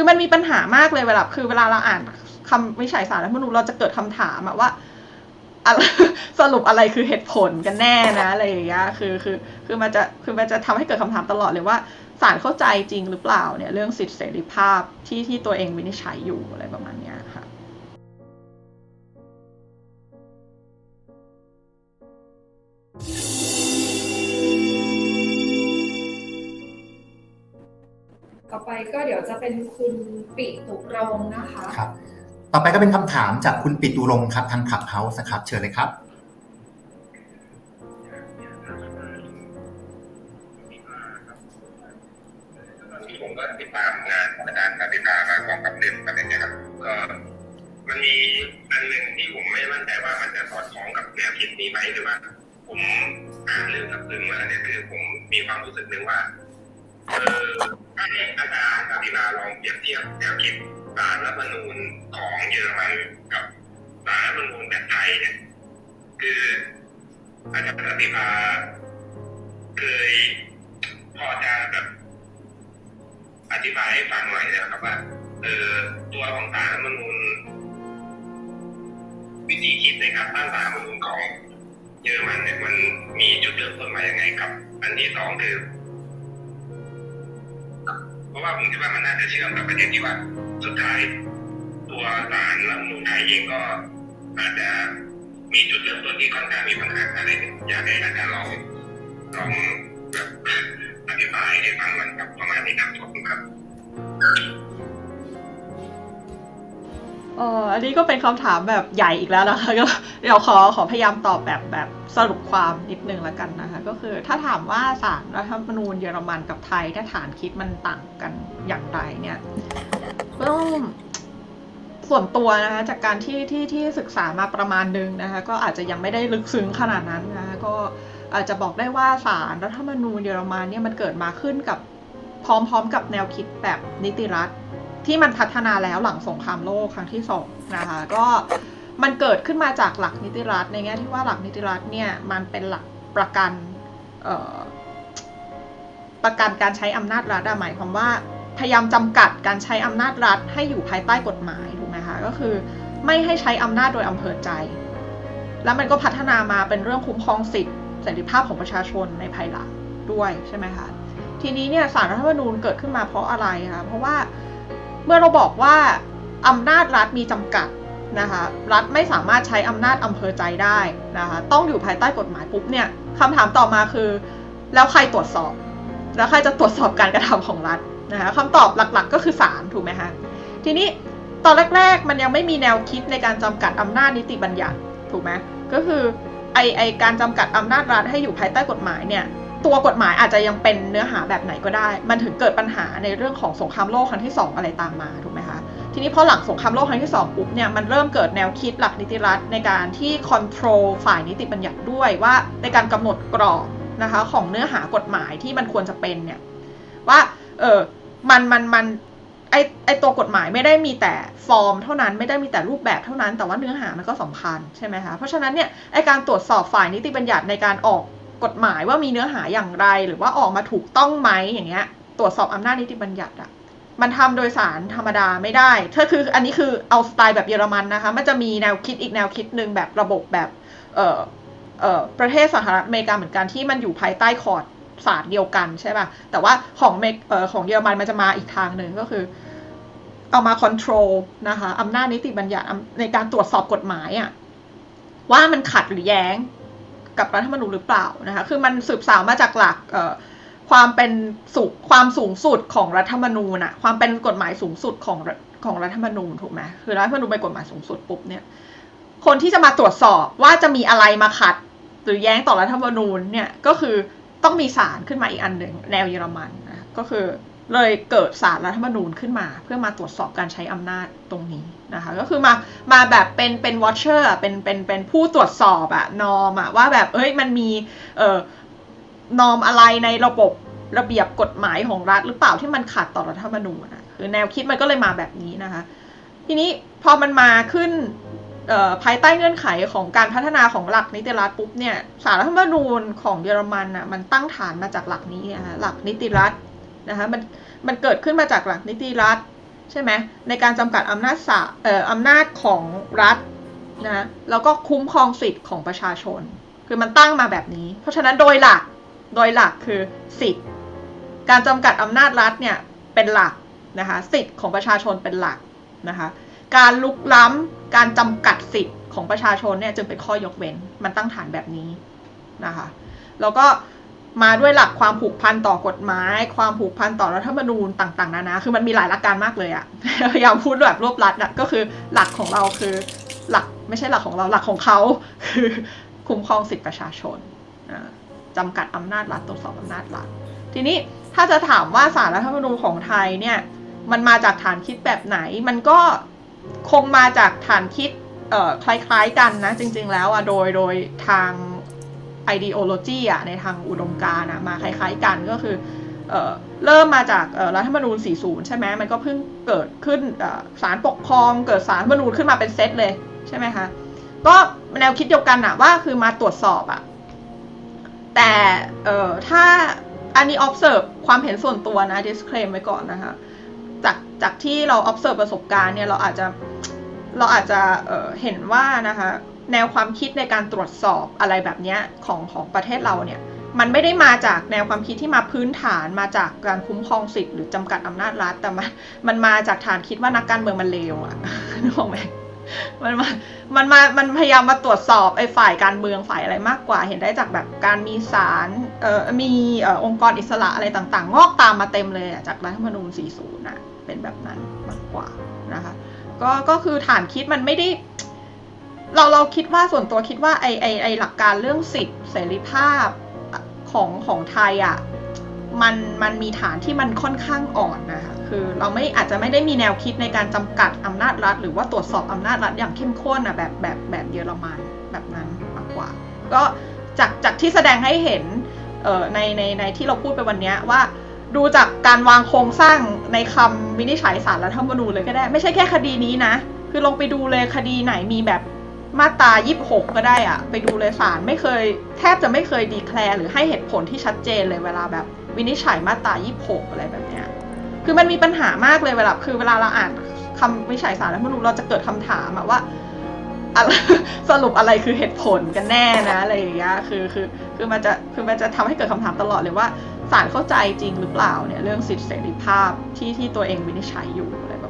คือมันมีปัญหามากเลยเวลา คือเวลาเราอ่านคำวิจัยสารรัฐธรรมนูญเราจะเกิดคำถามอะว่าสรุปอะไรคือเหตุผลกันแน่นะอะไรอย่างเงี้ยคือคือคือมันจะคือมันจะทำให้เกิดคำถามตลอดเลยว่าศาลเข้าใจจริงหรือเปล่าเนี่ยเรื่องสิทธิเสรีภาพที่ที่ตัวเองวินิจฉัยอยู่อะไรประมาณเนี้ยค่ะ ก็เดี๋ยวจะเป็นคุณปิตุรงค์นะคะ ครับ ต่อไปก็เป็นคำถามจากคุณปิตุรงค์ครับทางขับเฮาส์ครับ เชิญเลยครับ ผมก็ติดตามงานของอาจารย์การติดตามมาสองสามเดือนอะไรเงี้ยครับก็มันมีอันหนึ่งที่ผมไม่มั่นใจว่ามันจะสอดคล้องกับแนวคิดนี้ไหมหรือว่า ผมอ่านเรื่องกับซึงมาเนี่ยคือผมมีความรู้สึกหนึ่งว่า เออให้อาจารย์กติลาลองเปรียบเทียบแนวคิดสารรัฐธรรมนูญของเยอรมันกับสารรัฐธรรมนูญแบบไทยเนี่ยคืออาจารย์กติลาเคยพอจะแบบอธิบายให้ฟังหน่อยนะครับว่าเออตัวของสารรัฐธรรมนูญวิธีคิดในการตั้งสารรัฐธรรมนูญของเยอรมันเนี่ยมันมีจุดเริ่มต้นมาอย่างไงครับ อันที่สองคือ เพราะว่าผมคิดว่ามันน่าจะเชื่อมกับประเด็นที่ว่าสุดท้าย ตัวสารรัฐมนูลไทยเองก็อาจจะมีจุดเริ่มต้นที่ค่อนข้างมีปัญหาอะไรเนี่ยอยากให้อาจารย์ลองลองแบบอธิบายให้ฟังมันกับประมาณนี้ครับขอบคุณครับ อออันนี้ก็เป็นคำถามแบบใหญ่อีกแล้วนะคะก็เดี๋ยวขอขอพยายามตอบแบบแบบสรุปความนิดนึงแล้วกันนะคะ ก็คือถ้าถามว่าสารรัฐธรรมนูญเยอรมันกับไทยถ้าฐานคิดมันต่างกันอย่างไรเนี่ยก็ต้องส่วนตัวนะคะจากการที่ที่ที่ศึกษามาประมาณนึงนะคะก็อาจจะยังไม่ได้ลึกซึ้งขนาดนั้นนะคะก็อาจจะบอกได้ว่าสารรัฐธรรมนูญเยอรมันเนี่ยมันเกิดมาขึ้นกับพร้อมๆ กับแนวคิดแบบนิติรัฐ ที่มันพัฒนาแล้วหลังสงครามโลกครั้งที่สองนะคะก็มันเกิดขึ้นมาจากหลักนิติรัฐในแง่ที่ว่าหลักนิติรัฐเนี่ยมันเป็นหลักประกันประกันการใช้อำนาจรัฐหมายความว่าพยายามจำกัดการใช้อำนาจรัฐให้อยู่ภายใต้กฎหมายถูกไหมคะก็คือไม่ให้ใช้อำนาจโดยอำเภอใจ แล้วมันก็พัฒนามาเป็นเรื่องคุ้มครองสิทธิเสรีภาพของประชาชนในภายหลังด้วยใช่ไหมคะทีนี้เนี่ยสารรัฐธรรมนูญเกิดขึ้นมาเพราะอะไรคะเพราะว่า เมื่อเราบอกว่าอำนาจรัฐมีจำกัดนะคะรัฐไม่สามารถใช้อำนาจอำเภอใจได้นะคะต้องอยู่ภายใต้กฎหมายปุ๊บเนี่ยคำถามต่อมาคือ แล้วใครตรวจสอบ แล้วใครจะตรวจสอบการกระทำของรัฐนะคะคำตอบหลักๆ ก็คือศาลถูกไหมคะทีนี้ตอนแรก ๆ มันยังไม่มีแนวคิดในการจำกัดอำนาจนิติบัญญัติถูกไหมก็คือไอไอการจำกัดอำนาจรัฐให้อยู่ภายใต้กฎหมายเนี่ย ตัวกฎหมายอาจจะยังเป็นเนื้อหาแบบไหนก็ได้ มันถึงเกิดปัญหาในเรื่องของสงครามโลกครั้งที่ 2 อะไรตามมาถูกไหมคะ ทีนี้พอหลังสงครามโลกครั้งที่ 2 ปุ๊บเนี่ยมันเริ่มเกิดแนวคิดหลักนิติรัฐในการที่คอนโทรลฝ่ายนิติบัญญัติด้วยว่าในการกำหนดกรอบนะคะของเนื้อหากฎหมายที่มันควรจะเป็นเนี่ยว่าเออมันมันมันไอไอตัวกฎหมายไม่ได้มีแต่ฟอร์มเท่านั้นไม่ได้มีแต่รูปแบบเท่านั้นแต่ว่าเนื้อหามันก็สำคัญใช่ไหมคะเพราะฉะนั้นเนี่ยไอการตรวจสอบฝ่ายนิติบัญญัติในการออก กฎหมายว่ามีเนื้อหาอย่างไร หรือว่าออกมาถูกต้องไหมอย่างเงี้ย ตรวจสอบอำนาจนิติบัญญัติอะมันทำโดยสารธรรมดาไม่ได้ถ้าคืออันนี้คือเอาสไตล์แบบเยอรมันนะคะ มันจะมีแนวคิดอีกแนวคิดหนึ่งแบบระบบแบบเอ่อเออประเทศสหรัฐอเมริกาเหมือนกันที่มันอยู่ภายใต้คอร์ดศาสตร์เดียวกันใช่ป่ะ แต่ว่าของเมกเอ่อของเยอรมันมันจะมาอีกทางหนึ่งก็คือ เอามาคอนโทรลนะคะอำนาจนิติบัญญัติในการตรวจสอบกฎหมายอะว่ามันขัดหรือแย้ง กับรัฐธรรมนูญหรือเปล่านะคะคือมันสืบสาวมาจากหลักความเป็นสุความสูงสุดของรัฐธรรมนูญอะความเป็นกฎหมายสูงสุดของของรัฐธรรมนูญถูกไหมคือรัฐธรรมนูญเป็นกฎหมายสูงสุดปุ๊บเนี่ยคนที่จะมาตรวจสอบว่าจะมีอะไรมาขัด หรือแย้งต่อรัฐธรรมนูญเนี่ยก็คือต้องมีศาลขึ้นมาอีกอันหนึ่งแนวเยอรมันนะก็คือ เลยเกิดสารรัฐธรรมนูญขึ้นมา เพื่อมาตรวจสอบการใช้อำนาจตรงนี้นะคะก็คือมามาแบบเป็นเป็นวอชเชอร์เป็นเป็นเป็นผู้ตรวจสอบอะนอมอะว่าแบบเอ้ยมันมีเอ่อนอมอะไรในระบบระเบียบกฎหมายของรัฐหรือเปล่าที่มันขัดต่อรัฐธรรมนูญอะคือแนวคิดมันก็เลยมาแบบนี้นะคะ ทีนี้พอมันมาขึ้นภายใต้เงื่อนไขของการพัฒนาของหลักนิติรัฐปุ๊บเนี่ยสารรัฐธรรมนูญของเยอรมันอะมันตั้งฐานมาจากหลักนี้นะคะหลักนิติรัฐ นะคะมันมันเกิดขึ้นมาจากหลักนิติรัฐใช่ไหมในการจำกัดอำนาจศาเอ่ออำนาจของรัฐนะแล้วก็คุ้มครองสิทธิ์ของประชาชน คือมันตั้งมาแบบนี้ เพราะฉะนั้นโดยหลักโดยหลักคือสิทธิ์ การจำกัดอำนาจรัฐเนี่ยเป็นหลักนะคะสิทธิ์ของประชาชนเป็นหลักนะคะการลุกล้ำการจำกัดสิทธิ์ของประชาชนเนี่ยจึงเป็นข้อยกเว้นมันตั้งฐานแบบนี้นะคะแล้วก็ มาด้วยหลักความผูกพันต่อกฎหมาย ความผูกพันต่อรัฐธรรมนูญต่างๆนานาคือมันมีหลายหลักการมากเลยอะพยายามพูดแบบรวบรัดอะก็คือหลักของเราคือหลักไม่ใช่หลักของเราหลักของเขาคือคุ้มครองสิทธิประชาชนอ่าจำกัดอำนาจรัฐตรวจสอบอำนาจรัฐทีนี้ถ้าจะถามว่าสารรัฐธรรมนูญของไทยเนี่ยมันมาจากฐานคิดแบบไหน มันก็คงมาจากฐานคิดคล้ายๆกันนะจริง ๆ แล้วอะโดยโดยทาง ideology อะในทางอุดมการณ์อะมาคล้ายๆกันก็คือเอเริ่มมาจากรัฐธรรมนูญ 40 ใช่ไหมมันก็เพิ่งเกิดขึ้นเอ่อศาลปกครองเกิดศาลรัฐธรรมนูญขึ้นมาเป็นเซตเลยใช่ไหมคะก็แนวคิดเดียวกันอะว่าคือมาตรวจสอบอะแต่ถ้าอันนี้ observe ความเห็นส่วนตัวนะ disclaim ไว้ก่อนนะคะจากจากที่เรา observe ประสบการณ์เนี่ยเราอาจจะเราอาจจะเเห็นว่านะคะ แนวความคิดในการตรวจสอบอะไรแบบนี้ของของประเทศเราเนี่ยมันไม่ได้มาจากแนวความคิดที่มาพื้นฐานมาจากการคุ้มครองสิทธิ์หรือจำกัดอำนาจรัฐแต่มันมันมาจากฐานคิดว่านักการเมืองมันเลวอะนึกออกไหมมันมามันมามันพยายามมาตรวจสอบไอ้ฝ่ายการเมืองฝ่ายอะไรมากกว่า เห็นได้จากแบบการมีศาลเอ่อมีเอ่อองค์กรอิสระอะไรต่าง ๆ งอกตามมาเต็มเลยอะจากรัฐธรรมนูญ40นะเป็นแบบนั้นมากกว่านะคะก็ก็คือฐานคิดมันไม่ได้ เราเราคิดว่าส่วนตัวคิดว่าไอไอไอหลักการเรื่องสิทธิเสรีภาพของของไทยอะมันมันมีฐานที่มันค่อนข้างอ่อนนะคะคือเราไม่อาจจะไม่ได้มีแนวคิดในการจำกัดอำนาจรัฐ หรือว่าตรวจสอบอำนาจรัฐอย่างเข้มข้นอะแบบแบบแบบเยอรมันแบบนั้นมากกว่า ก็จากจากที่แสดงให้เห็นเอ่อในในในที่เราพูดไปวันเนี้ยว่าดูจากการวางโครงสร้างในคำวินิจฉัยสารรัฐธรรมนูญเลยก็ได้ ไม่ใช่แค่คดีนี้นะ คือลงไปดูเลยคดีไหนมีแบบ มาตรา26 ก็ได้อะไปดูเลยศาลไม่เคย แทบจะไม่เคยดีแคลร์หรือให้เหตุผลที่ชัดเจนเลยเวลาแบบ วินิจฉัยมาตรา26 อะไรแบบเนี้ยคือมันมีปัญหามากเลยเวลาคือเวลาเราอ่านคำวินิจฉัยสารรัฐธรรมนูญเราจะเกิดคำถามอะว่าสรุปอะไรคือเหตุผลกันแน่นะอะไรอย่างเงี้ยคือคือคือมันจะคือมันจะทำให้เกิดคำถามตลอดเลยว่าศาลเข้าใจจริงหรือเปล่าเนี่ยเรื่องสิทธิเสรีภาพที่ที่ตัวเองวินิจฉัยอยู่อะไรประมาณเนี้ย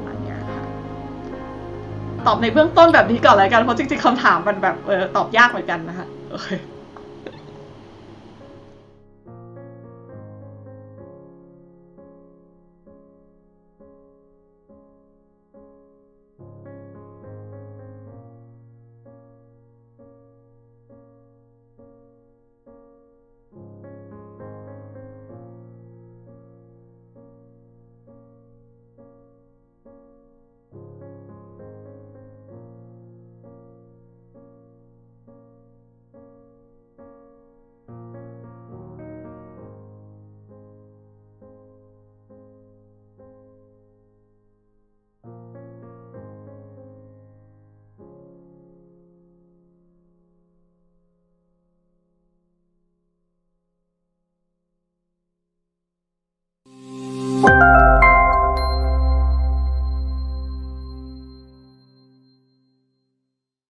ค่ะ ตอบในเบื้องต้นแบบนี้ก่อนเลยกันเพราะจริงๆคำถามมันแบบเออตอบยากเหมือนกันนะคะโอเค Bye.